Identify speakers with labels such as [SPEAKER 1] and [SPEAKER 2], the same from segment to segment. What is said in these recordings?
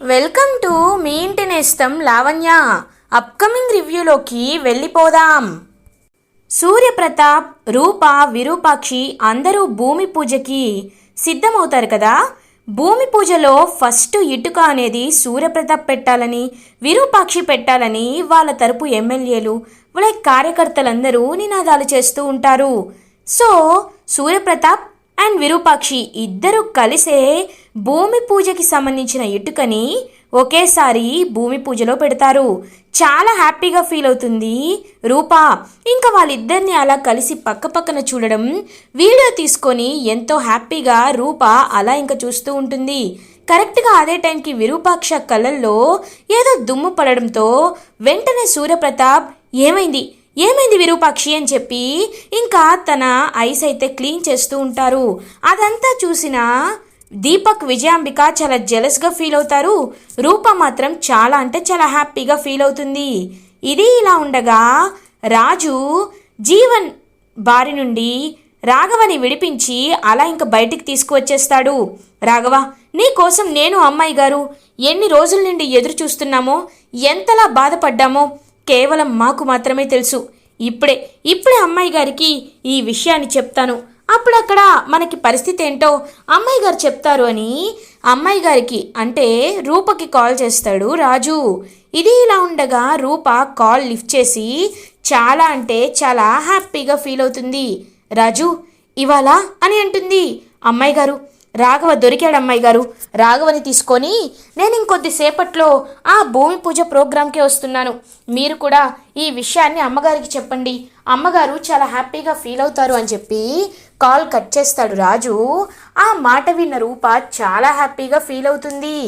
[SPEAKER 1] Welcome to me ఇంటి నేస్తం Lavanya. Upcoming రివ్యూలోకి వెళ్ళిపోదాం. సూర్యప్రతాప్ రూప విరూపాక్షి అందరూ భూమి పూజకి సిద్ధమవుతారు కదా? భూమి పూజలో ఫస్ట్ ఇటుక అనేది సూర్యప్రతాప్ పెట్టాలని విరూపాక్షి పెట్టాలని వాళ్ళ తరపు ఎమ్మెల్యేలు వాళ్ళ కార్యకర్తలందరూ నినాదాలు చేస్తూ ఉంటారు. సో సూర్యప్రతాప్ అండ్ విరూపాక్షి ఇద్దరు కలిసే భూమి పూజకి సంబంధించిన ఇటుకని ఒకేసారి భూమి పూజలో పెడతారు. చాలా హ్యాపీగా ఫీల్ అవుతుంది రూప. ఇంకా వాళ్ళిద్దరిని అలా కలిసి పక్క పక్కన చూడడం వీడియో తీసుకొని ఎంతో హ్యాపీగా రూప అలా ఇంకా చూస్తూ ఉంటుంది. కరెక్ట్గా అదే టైంకి విరూపాక్ష కళ్ళల్లో ఏదో దుమ్ము పడడంతో వెంటనే సూర్యప్రతాప్ ఏమైంది? ఏమైంది విరూపాక్షి అని చెప్పి ఇంకా తన ఐస్ అయితే క్లీన్ చేస్తూ ఉంటారు. అదంతా చూసిన దీపక్ విజయాంబిక చాలా జెలస్గా ఫీల్ అవుతారు. రూప మాత్రం చాలా అంటే చాలా హ్యాపీగా ఫీల్ అవుతుంది. ఇది ఇలా ఉండగా రాజు జీవన్ బారి నుండి రాఘవని విడిపించి అలా ఇంక బయటికి తీసుకువచ్చేస్తాడు. రాఘవ నీ కోసం నేను అమ్మాయి గారు ఎన్ని రోజుల నుండి ఎదురు చూస్తున్నామో ఎంతలా బాధపడ్డామో కేవలం మాకు మాత్రమే తెలుసు. ఇప్పుడే ఇప్పుడే అమ్మాయి గారికి ఈ విషయాన్ని చెప్తాను. అప్పుడు అక్కడ మనకి పరిస్థితి ఏంటో అమ్మాయి గారు చెప్తారు అని అమ్మాయి గారికి అంటే రూపకి కాల్ చేస్తాడు రాజు. ఇది ఇలా ఉండగా రూప కాల్ లిఫ్ట్ చేసి చాలా అంటే చాలా హ్యాపీగా ఫీల్ అవుతుంది. రాజు ఇవాళ అని అంటుంది అమ్మాయి గారు. రాఘవ దొరికాడు అమ్మాయి గారు. రాఘవని తీసుకొని నేను ఇంకొద్దిసేపట్లో ఆ భూమి పూజ ప్రోగ్రాంకే వస్తున్నాను. మీరు కూడా ఈ విషయాన్ని అమ్మగారికి చెప్పండి. అమ్మగారు చాలా హ్యాపీగా ఫీల్ అవుతారు అని చెప్పి కాల్ కట్ చేస్తాడు రాజు. ఆ మాట విన్న రూప చాలా హ్యాపీగా ఫీల్ అవుతుంది.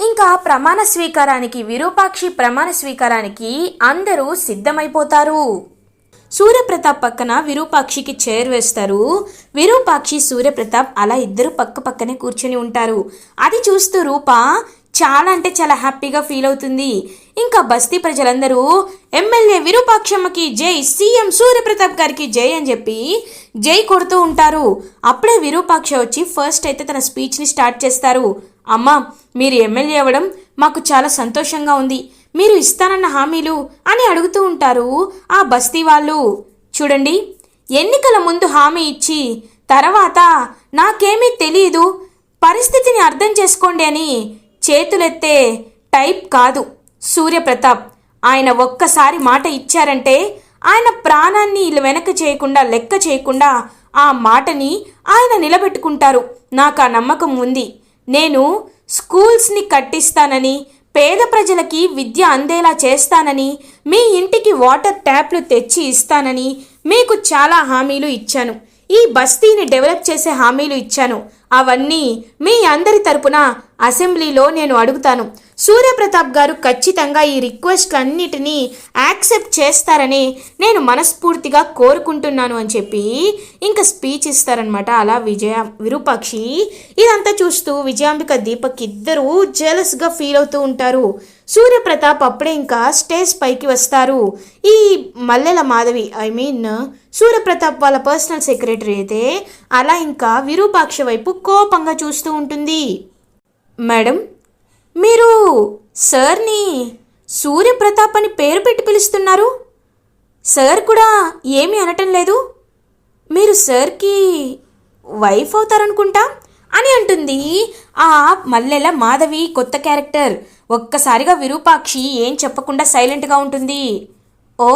[SPEAKER 1] ఇంకా ప్రమాణ స్వీకారానికి విరూపాక్షి ప్రమాణ స్వీకారానికి అందరూ సిద్ధమైపోతారు. సూర్యప్రతాప్ పక్కన విరూపాక్షికి చైర్ వేస్తారు. విరూపాక్షి సూర్యప్రతాప్ అలా ఇద్దరు పక్క పక్కనే కూర్చొని ఉంటారు. అది చూస్తూ రూప చాలా అంటే చాలా హ్యాపీగా ఫీల్ అవుతుంది. ఇంకా బస్తీ ప్రజలందరూ ఎమ్మెల్యే విరూపాక్షమ్మకి జై సీఎం సూర్యప్రతాప్ గారికి జై అని చెప్పి జై కొడుతూ ఉంటారు. అప్పుడే విరూపాక్ష వచ్చి ఫస్ట్ అయితే తన స్పీచ్ని స్టార్ట్ చేస్తారు. అమ్మా మీరు ఎమ్మెల్యే అవ్వడం మాకు చాలా సంతోషంగా ఉంది. మీరు ఇస్తానన్న హామీలు అని అడుగుతూ ఉంటారు ఆ బస్తీ వాళ్ళు. చూడండి ఎన్నికల ముందు హామీ ఇచ్చి తర్వాత నాకేమీ తెలియదు పరిస్థితిని అర్థం చేసుకోండి అని చేతులెత్తే టైప్ కాదు సూర్యప్రతాప్. ఆయన ఒక్కసారి మాట ఇచ్చారంటే ఆయన ప్రాణాన్ని ఇలా వెనక చేయకుండా లెక్క చేయకుండా ఆ మాటని ఆయన నిలబెట్టుకుంటారు. నాకు ఆ నమ్మకం ఉంది. నేను స్కూల్స్ని కట్టిస్తానని పేద ప్రజలకి విద్య అందేలా చేస్తానని మీ ఇంటికి వాటర్ ట్యాప్లు తెచ్చి ఇస్తానని మీకు చాలా హామీలు ఇచ్చాను. ఈ బస్తీని డెవలప్ చేసే హామీలు ఇచ్చాను. అవన్నీ మీ అందరి తరపున అసెంబ్లీలో నేను అడుగుతాను. సూర్యప్రతాప్ గారు ఖచ్చితంగా ఈ రిక్వెస్ట్లన్నిటినీ యాక్సెప్ట్ చేస్తారని నేను మనస్ఫూర్తిగా కోరుకుంటున్నాను అని చెప్పి ఇంకా స్పీచ్ ఇస్తారనమాట అలా విజయ విరూపాక్షి. ఇదంతా చూస్తూ విజయాంబిక దీపక్ ఇద్దరూ జెలస్గా ఫీల్ అవుతూ ఉంటారు. సూర్యప్రతాప్ అప్పుడే ఇంకా స్టేజ్ పైకి వస్తారు. ఈ మల్లెల మాధవి ఐ మీన్ సూర్యప్రతాప్ వాళ్ళ పర్సనల్ సెక్రటరీ అయితే అలా ఇంకా విరూపాక్ష వైపు కోపంగా చూస్తూ ఉంటుంది. మేడం మీరు సార్ని సూర్యప్రతాప్ అని పేరు పెట్టి పిలుస్తున్నారు? సార్ కూడా ఏమీ అనటం లేదు? మీరు సార్కి వైఫ్ అవుతారనుకుంటా? అని అంటుంది ఆ మల్లెల మాధవి కొత్త క్యారెక్టర్ ఒక్కసారిగా విరూపాక్షి ఏం చెప్పకుండా సైలెంట్గా ఉంటుంది. ఓ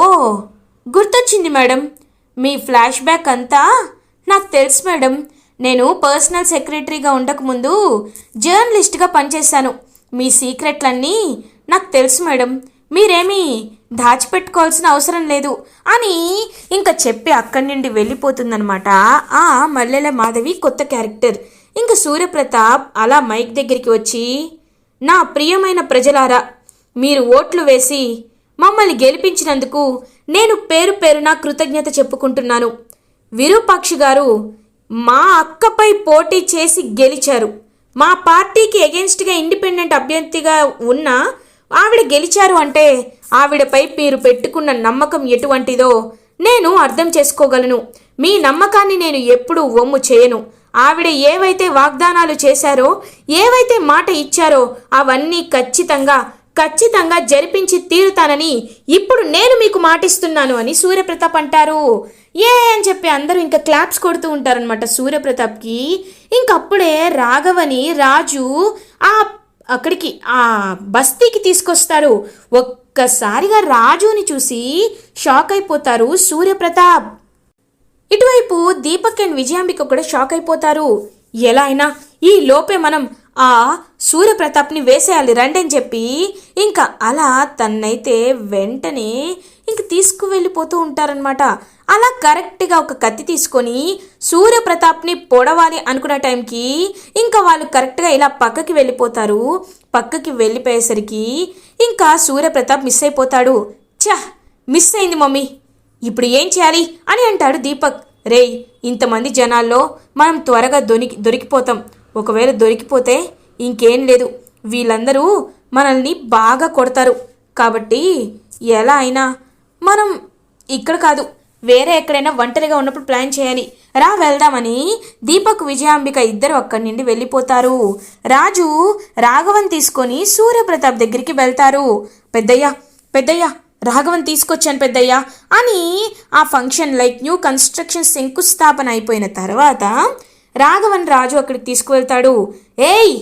[SPEAKER 1] గుర్తొచ్చింది మేడం. మీ ఫ్లాష్ బ్యాక్ అంతా నాకు తెలుసు మేడం. నేను పర్సనల్ సెక్రటరీగా ఉండకముందు జర్నలిస్ట్గా పనిచేశాను. మీ సీక్రెట్లన్నీ నాకు తెలుసు మేడం. మీరేమీ దాచిపెట్టుకోవాల్సిన అవసరం లేదు అని ఇంకా చెప్పి అక్కడి నుండి వెళ్ళిపోతుందనమాట ఆ మల్లెల మాధవి కొత్త క్యారెక్టర్. ఇంకా సూర్యప్రతాప్ అలా మైక్ దగ్గరికి వచ్చి నా ప్రియమైన ప్రజలారా మీరు ఓట్లు వేసి మమ్మల్ని గెలిపించినందుకు నేను పేరు పేరున కృతజ్ఞత చెప్పుకుంటున్నాను. విరూపాక్షి గారు మా అక్కపై పోటీ చేసి గెలిచారు. మా పార్టీకి ఎగెన్స్ట్గా ఇండిపెండెంట్ అభ్యర్థిగా ఉన్న ఆవిడ గెలిచారు అంటే ఆవిడపై మీరు పెట్టుకున్న నమ్మకం ఎటువంటిదో నేను అర్థం చేసుకోగలను. మీ నమ్మకాన్ని నేను ఎప్పుడూ ఒమ్ము చేయను. ఆవిడ ఏవైతే వాగ్దానాలు చేశారో ఏవైతే మాట ఇచ్చారో అవన్నీ ఖచ్చితంగా ఖచ్చితంగా జరిపించి తీరుతానని ఇప్పుడు నేను మీకు మాటిస్తున్నాను అని సూర్యప్రతాప్ అంటారు. ఏ అని చెప్పి అందరూ ఇంకా క్లాప్స్ కొడుతూ ఉంటారనమాట సూర్యప్రతాప్కి. ఇంకప్పుడే రాఘవని రాజు ఆ అక్కడికి ఆ బస్తీకి తీసుకొస్తారు. ఒక్కసారిగా రాజుని చూసి షాక్ అయిపోతారు సూర్యప్రతాప్. ఇటువైపు దీపక్ అండ్ విజయాంబిక కూడా షాక్ అయిపోతారు. ఎలా అయినా ఈ లోపే మనం ఆ సూర్యప్రతాప్ని వేసేయాలి రండి అని చెప్పి ఇంకా అలా తన్నైతే వెంటనే ఇంక తీసుకువెళ్ళిపోతూ ఉంటారనమాట అలా కరెక్ట్గా ఒక కత్తి తీసుకొని సూర్యప్రతాప్ని పొడవాలి అనుకున్న టైంకి ఇంకా వాళ్ళు కరెక్ట్గా ఇలా పక్కకి వెళ్ళిపోతారు. పక్కకి వెళ్ళిపోయేసరికి ఇంకా సూర్యప్రతాప్ మిస్ అయిపోతాడు. ఛ! మిస్ అయింది మమ్మీ. ఇప్పుడు ఏం చేయాలి అని అంటాడు దీపక్. రేయ్ ఇంతమంది జనాల్లో మనం త్వరగా దొరికి దొరికిపోతాం. ఒకవేళ దొరికిపోతే ఇంకేం లేదు. వీళ్ళందరూ మనల్ని బాగా కొడతారు. కాబట్టి ఎలా అయినా మనం ఇక్కడ కాదు వేరే ఎక్కడైనా ఒంటరిగా ఉన్నప్పుడు ప్లాన్ చేయాలి. రా వెళ్దామని దీపక్ విజయాంబిక ఇద్దరు అక్కడి నుండి వెళ్ళిపోతారు. రాజు రాఘవన్ తీసుకొని సూర్యప్రతాప్ దగ్గరికి వెళ్తారు. పెద్దయ్య పెద్దయ్య రాఘవన్ తీసుకొచ్చాను పెద్దయ్యా అని ఆ ఫంక్షన్ లైక్ న్యూ కన్స్ట్రక్షన్ శంకుస్థాపన అయిపోయిన తర్వాత రాఘవన్ రాజు అక్కడికి తీసుకువెళ్తాడు. ఏయ్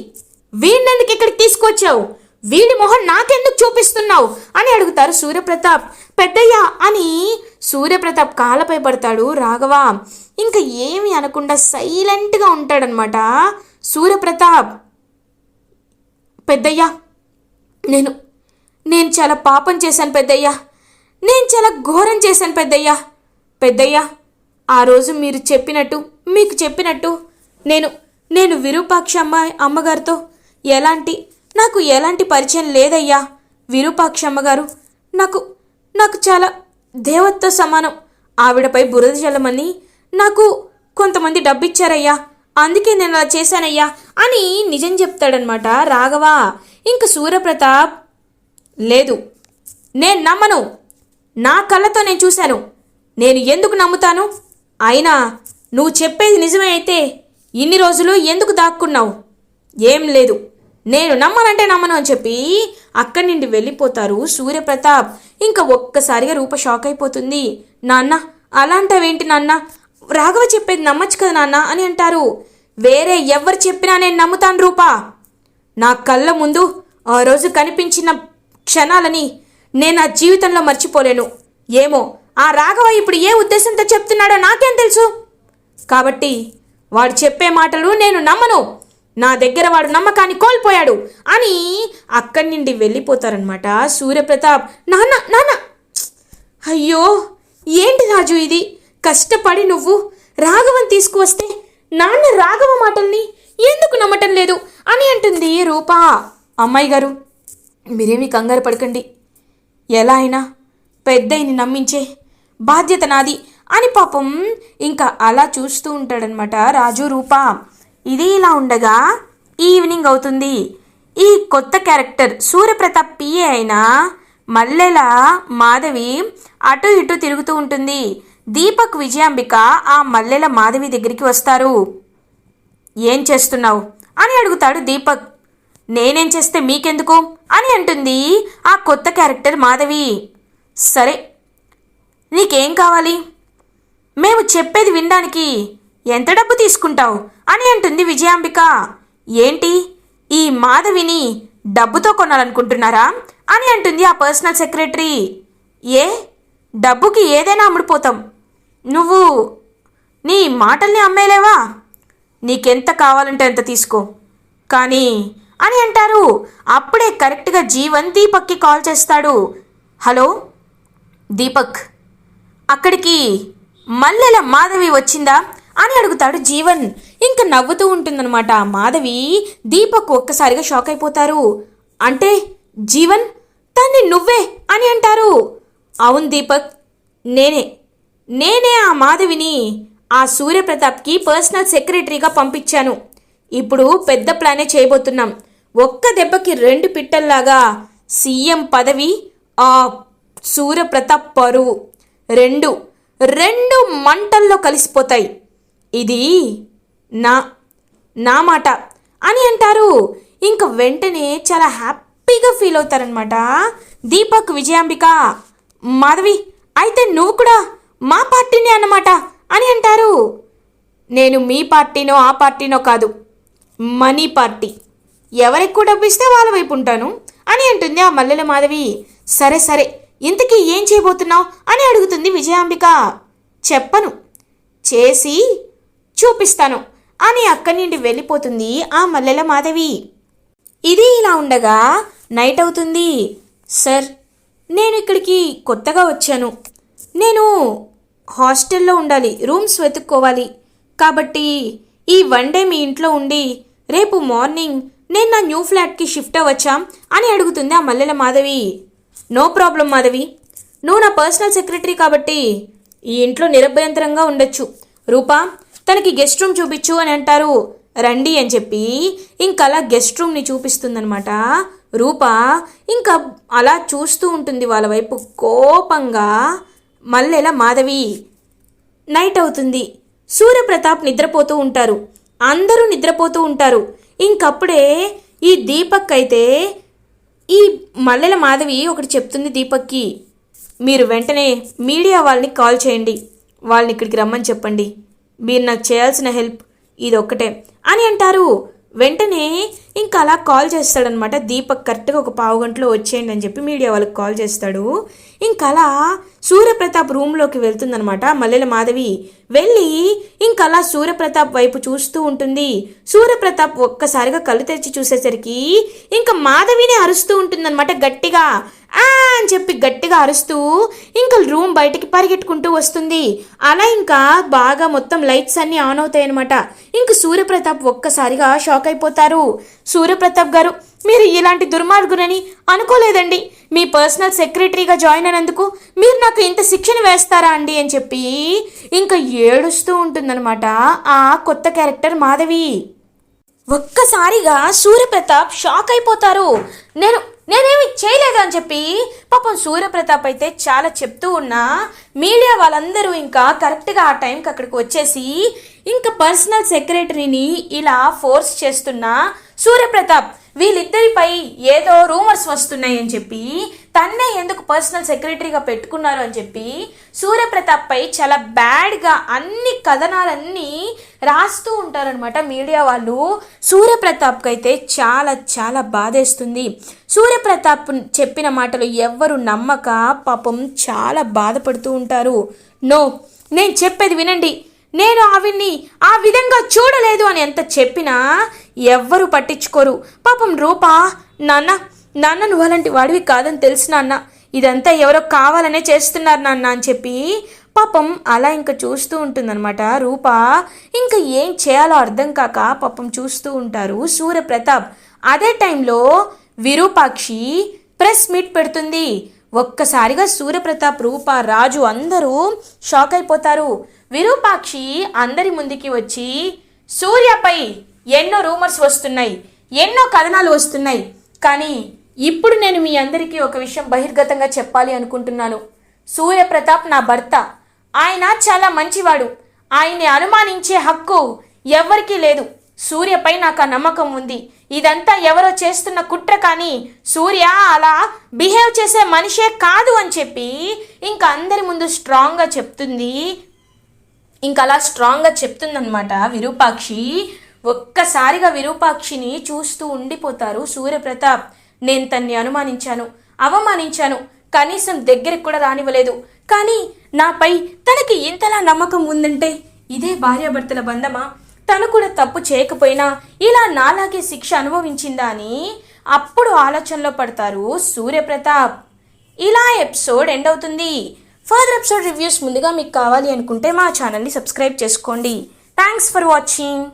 [SPEAKER 1] వీడినెందుకు ఇక్కడికి తీసుకొచ్చావు? వీడి మొహం నాకెందుకు చూపిస్తున్నావు? అని అడుగుతారు సూర్యప్రతాప్. పెద్దయ్య అని సూర్యప్రతాప్ కాలపై పడతాడు రాఘవ. ఇంకా ఏమి అనకుండా సైలెంట్గా ఉంటాడనమాట సూర్యప్రతాప్. పెద్దయ్య నేను నేను చాలా పాపం చేశాను పెద్దయ్య. నేను చాలా ఘోరం చేశాను పెద్దయ్య. పెద్దయ్య ఆ రోజు మీరు చెప్పినట్టు మీకు చెప్పినట్టు నేను నేను విరూపాక్ష అమ్మ అమ్మగారితో ఎలాంటి నాకు ఎలాంటి పరిచయం లేదయ్యా. విరూపాక్ష అమ్మగారు నాకు నాకు చాలా దేవతతో సమానం. ఆవిడపై బురద జల్లమని నాకు కొంతమంది డబ్బిచ్చారయ్యా. అందుకే నేను అలా చేశానయ్యా అని నిజం చెప్తాడనమాట రాఘవ. ఇంక సూర్యప్రతాప్ లేదు. నేను నమ్మను. నా కళ్ళతో నేను చూశాను. నేను ఎందుకు నమ్ముతాను? అయినా నువ్వు చెప్పేది నిజమే అయితే ఇన్ని రోజులు ఎందుకు దాక్కున్నావు? ఏం లేదు. నేను నమ్మనంటే నమ్మను అని చెప్పి అక్కడి నుండి వెళ్ళిపోతారు సూర్యప్రతాప్. ఇంకా ఒక్కసారిగా రూప షాక్ అయిపోతుంది. నాన్న అలాంటవేంటి నాన్న? రాఘవ చెప్పేది నమ్మచ్చు కదా నాన్న అని అంటారు. వేరే ఎవరు చెప్పినా నేను నమ్ముతాను రూపా. నా కళ్ళ ముందు ఆ రోజు కనిపించిన క్షణాలని నేను నా జీవితంలో మర్చిపోలేను. ఏమో ఆ రాఘవ ఇప్పుడు ఏ ఉద్దేశంతో చెప్తున్నాడో నాకేం తెలుసు? కాబట్టి వాడు చెప్పే మాటలు నేను నమ్మను. నా దగ్గర వాడు నమ్మకాన్ని కోల్పోయాడు అని అక్కడి నుండి వెళ్ళిపోతారనమాట సూర్యప్రతాప్. నాన్న నాన్న! అయ్యో ఏంటి రాజు ఇది? కష్టపడి నువ్వు రాఘవం తీసుకువస్తే నాన్న రాఘవ మాటల్ని ఎందుకు నమ్మటం లేదు అని అంటుంది రూపా. అమ్మాయి గారు మీరేమీ కంగారు పడకండి. ఎలా అయినా పెద్దయిని నమ్మించే బాధ్యత నాది అని పాపం ఇంకా అలా చూస్తూ ఉంటాడనమాట రాజు రూప. ఇది ఇలా ఉండగా ఈవినింగ్ అవుతుంది. ఈ కొత్త క్యారెక్టర్ సూర్యప్రతాప్ పిఏ అయిన మల్లెల మాధవి అటు ఇటు తిరుగుతూ ఉంటుంది. దీపక్ విజయాంబిక ఆ మల్లెల మాధవి దగ్గరికి వస్తారు. ఏం చేస్తున్నావు? అని అడుగుతాడు దీపక్. నేనేం చేస్తే మీకెందుకు? అని అంటుంది. ఆ కొత్త క్యారెక్టర్ మాధవి. సరే నీకేం కావాలి? మేము చెప్పేది వినడానికి ఎంత డబ్బు తీసుకుంటావు? అని అంటుంది విజయాంబిక. ఏంటి? ఈ మాధవిని డబ్బుతో కొనాలనుకుంటున్నారా? అని అంటుంది ఆ పర్సనల్ సెక్రటరీ. ఏ? డబ్బుకి ఏదైనా అమ్ముడుపోతాం. నువ్వు నీ మాటల్ని అమ్మేలేవా నీకెంత కావాలంటే అంత తీసుకో. కానీ అని అంటారు. అప్పుడే కరెక్ట్గా జీవన్ దీపక్కి కాల్ చేస్తాడు. హలో? దీపక్ అక్కడికి మల్లెల మాధవి వచ్చిందా? అని అడుగుతాడు జీవన్. ఇంకా నవ్వుతూ ఉంటుందన్నమాట. మాధవి దీపక్ ఒక్కసారిగా షాక్ అయిపోతారు. అంటే జీవన్ తన్ని నువ్వే అని అంటారు. అవును దీపక్ నేనే. నేనే ఆ మాధవిని ఆ సూర్యప్రతాప్కి పర్సనల్ సెక్రటరీగా పంపించాను. ఇప్పుడు పెద్ద ప్లానే చేయబోతున్నాం. ఒక్క దెబ్బకి రెండు పిట్టల్లాగా సీఎం పదవి ఆ సూర్యప్రతాప్ పరువు రెండు రెండు మంటల్లో కలిసిపోతాయి. ఇది నా నా మాట అని అంటారు. ఇంక వెంటనే చాలా హ్యాపీగా ఫీల్ అవుతారనమాట దీపక్ విజయాంబిక మాధవి అయితే నువ్వు కూడా మా పార్టీనే అన్నమాట అని అంటారు. నేను మీ పార్టీనో ఆ పార్టీనో కాదు మనీ పార్టీ. ఎవరెక్కువ డబ్బు ఇస్తే వాళ్ళ వైపు ఉంటాను? అని అంటుంది ఆ మల్లెల మాధవి. సరే సరే ఇంతకీ ఏం చేయబోతున్నావు? అని అడుగుతుంది విజయాంబిక. చెప్పను. చేసి చూపిస్తాను అని అక్కడి నుండి వెళ్ళిపోతుంది ఆ మల్లెల మాధవి. ఇది ఇలా ఉండగా నైట్ అవుతుంది. సార్ నేను ఇక్కడికి కొత్తగా వచ్చాను. నేను హాస్టల్లో ఉండాలి రూమ్స్ వెతుక్కోవాలి. కాబట్టి ఈ వన్ డే మీ ఇంట్లో ఉండి రేపు మార్నింగ్ నేను నా న్యూ ఫ్లాట్కి షిఫ్ట్ అవ్వచ్చా అని అడుగుతుంది ఆ Mallela Madhavi. No problem Madhavi. నువ్వు నా పర్సనల్ సెక్రటరీ కాబట్టి ఈ ఇంట్లో నిరభ్యంతరంగా ఉండొచ్చు. రూపా తనకి గెస్ట్ రూమ్ చూపించు అని అంటారు. రండి అని చెప్పి ఇంకా అలా గెస్ట్ రూమ్ని చూపిస్తుందనమాట రూప ఇంకా అలా చూస్తూ ఉంటుంది వాళ్ళ వైపు కోపంగా మల్లెల మాధవి. నైట్ అవుతుంది. సూర్యప్రతాప్ నిద్రపోతూ ఉంటారు. అందరూ నిద్రపోతూ ఉంటారు. ఇంకప్పుడే ఈ దీపక్ అయితే ఈ మల్లెల మాధవి ఒకటి చెప్తుంది దీపక్కి. మీరు వెంటనే మీడియా వాళ్ళని కాల్ చేయండి. వాళ్ళని ఇక్కడికి రమ్మని చెప్పండి. మీరు నాకు చేయాల్సిన హెల్ప్ ఇది ఒక్కటే అని అంటారు. వెంటనే ఇంకా అలా కాల్ చేస్తాడనమాట. దీపక్ కరెక్ట్గా ఒక పావు గంటలో వచ్చేయండి అని చెప్పి మీడియా వాళ్ళకి కాల్ చేస్తాడు. ఇంకా అలా సూర్యప్రతాప్ రూమ్లోకి వెళ్తుందనమాట. మల్లెల మాధవి వెళ్ళి ఇంకా అలా సూర్యప్రతాప్ వైపు చూస్తూ ఉంటుంది. సూర్యప్రతాప్ ఒక్కసారిగా కళ్ళు తెరిచి చూసేసరికి ఇంకా మాధవిని అరుస్తూ ఉంటుందన్నమాట గట్టిగా. అని చెప్పి గట్టిగా అరుస్తూ ఇంకా రూమ్ బయటికి పరిగెట్టుకుంటూ వస్తుంది. అలా ఇంకా బాగా మొత్తం లైట్స్ అన్నీ ఆన్ అవుతాయి అనమాట ఇంక సూర్యప్రతాప్ ఒక్కసారిగా షాక్ అయిపోతారు. సూర్యప్రతాప్ గారు మీరు ఇలాంటి దుర్మార్గునని అనుకోలేదండి. మీ పర్సనల్ సెక్రటరీగా జాయిన్ అయినందుకు మీరు నాకు ఇంత శిక్షణ వేస్తారా అండి అని చెప్పి ఇంకా ఏడుస్తూ ఉంటుందన్నమాట ఆ కొత్త క్యారెక్టర్ మాధవి. ఒక్కసారిగా సూర్యప్రతాప్ షాక్ అయిపోతారు. నేను నేనేమి చేయలేదు అని చెప్పి పాపం సూర్యప్రతాప్ అయితే చాలా చెప్తూ ఉన్నా మీడియా వాళ్ళందరూ ఇంకా కరెక్ట్గా ఆ టైంకి అక్కడికి వచ్చేసి ఇంకా పర్సనల్ సెక్రటరీని ఇలా ఫోర్స్ చేస్తున్నా సూర్యప్రతాప్ వీళ్ళిద్దరిపై ఏదో రూమర్స్ వస్తున్నాయని చెప్పి తన్నే ఎందుకు పర్సనల్ సెక్రటరీగా పెట్టుకున్నారు అని చెప్పి సూర్యప్రతాప్పై చాలా బ్యాడ్గా అన్ని కథనాలన్నీ రాస్తూ ఉంటారనమాట మీడియా వాళ్ళు. సూర్యప్రతాప్కి అయితే చాలా చాలా బాధేస్తుంది. సూర్యప్రతాప్ చెప్పిన మాటలు ఎవ్వరు నమ్మక పాపం చాలా బాధపడుతూ ఉంటారు. నో నేను చెప్పేది వినండి. నేను ఆవిడ్ని ఆ విధంగా చూడలేదు అని ఎంత చెప్పినా ఎవ్వరు పట్టించుకోరు. పాపం రూపా నాన్న నాన్న నువ్వు అలాంటి వాడివి కాదని తెలుసు నాన్న. ఇదంతా ఎవరో కావాలనే చేస్తున్నారు నాన్న అని చెప్పి పాపం అలా ఇంకా చూస్తూ ఉంటుందన్నమాట. రూప ఇంకా ఏం చేయాలో అర్థం కాక పాపం చూస్తూ ఉంటారు సూర్యప్రతాప్ అదే టైంలో విరూపాక్షి ప్రెస్ మీట్ పెడుతుంది. ఒక్కసారిగా సూర్యప్రతాప్ రూప రాజు అందరూ షాక్ అయిపోతారు. విరూపాక్షి అందరి ముందుకి వచ్చి సూర్యపై ఎన్నో రూమర్స్ వస్తున్నాయి ఎన్నో కథనాలు వస్తున్నాయి కానీ ఇప్పుడు నేను మీ అందరికీ ఒక విషయం బహిర్గతంగా చెప్పాలి అనుకుంటున్నాను. సూర్యప్రతాప్ నా భర్త. ఆయన చాలా మంచివాడు. ఆయన్ని అనుమానించే హక్కు ఎవ్వరికీ లేదు. సూర్యపై నాకు ఆ నమ్మకం ఉంది. ఇదంతా ఎవరో చేస్తున్న కుట్ర కానీ సూర్య అలా బిహేవ్ చేసే మనిషే కాదు అని చెప్పి ఇంకా అందరి ముందు స్ట్రాంగ్గా చెప్తుంది. ఇంకా అలా స్ట్రాంగ్గా చెప్తుందనమాట విరూపాక్షి. ఒక్కసారిగా విరూపాక్షిని చూస్తూ ఉండిపోతారు సూర్యప్రతాప్. నేను తన్ని అనుమానించాను అవమానించాను. కనీసం దగ్గరికి కూడా రానివ్వలేదు. కానీ నాపై తనకి ఇంతలా నమ్మకం ఉందంటే ఇదే భార్యాభర్తల బంధమా? తను కూడా తప్పు చేయకపోయినా ఇలా నాలాగే శిక్ష అనుభవించిందా అని అప్పుడు ఆలోచనలో పడతారు సూర్యప్రతాప్. ఇలా ఎపిసోడ్ ఎండ్ అవుతుంది. ఫర్దర్ ఎపిసోడ్ రివ్యూస్ ముందుగా మీకు కావాలి అనుకుంటే మా ఛానల్ని సబ్స్క్రైబ్ చేసుకోండి. Thanks for watching.